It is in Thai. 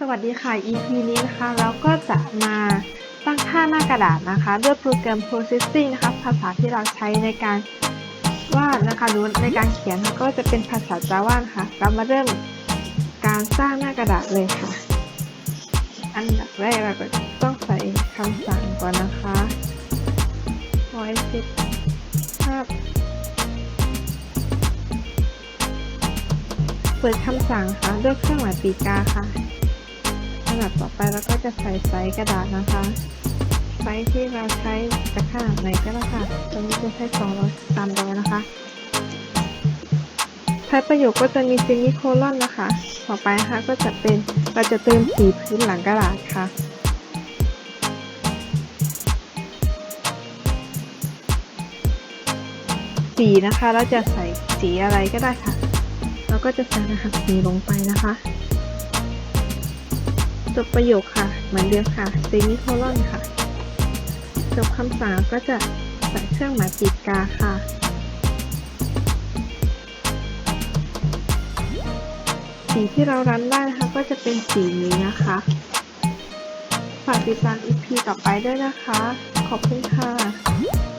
สวัสดีค่ะ EP นี้นะคะเราก็จะมาตั้งค่าหน้ากระดาษนะคะ ด้วยโปรแกรม Processing นะคะ ภาษาที่เราใช้ในการวาดนะคะหรือในการเขียนก็จะเป็นภาษา Java ค่ะ เรามาเริ่มการสร้างหน้ากระดาษเลยค่ะ อันดับแรกเราก็ต้องใส่คำสั่งก่อนนะคะ voice ภาพเปิดคำสั่งค่ะด้วยเครื่องหมายปีกาค่ะ ขนาดต่อไปเราก็จะใส่ไซส์กระดาษนะคะไซส์ที่เราใช้จะขนาดไหนก็ได้ค่ะตรงนี้จะใช้200 300นะคะท้ายประโยคก็จะมีซิมิโคลอนนะคะ ต่อไปนะคะก็จะเป็นเราจะเติมสีพื้นหลังกระดาษค่ะสีนะคะเราจะใส่สีอะไรก็ได้ค่ะ เราก็จะใส่รหัสสีลงไปนะคะ จบประโยคค่ะ เหมือนเดิมค่ะ เซมิโคลอนค่ะ จบคำสั่งก็จะใส่เครื่องหมายปีกาค่ะสีที่เรารันได้นะคะก็จะเป็นสีนี้นะคะ ฝากติดตาม EP ต่อไปด้วยนะคะ ขอบคุณค่ะ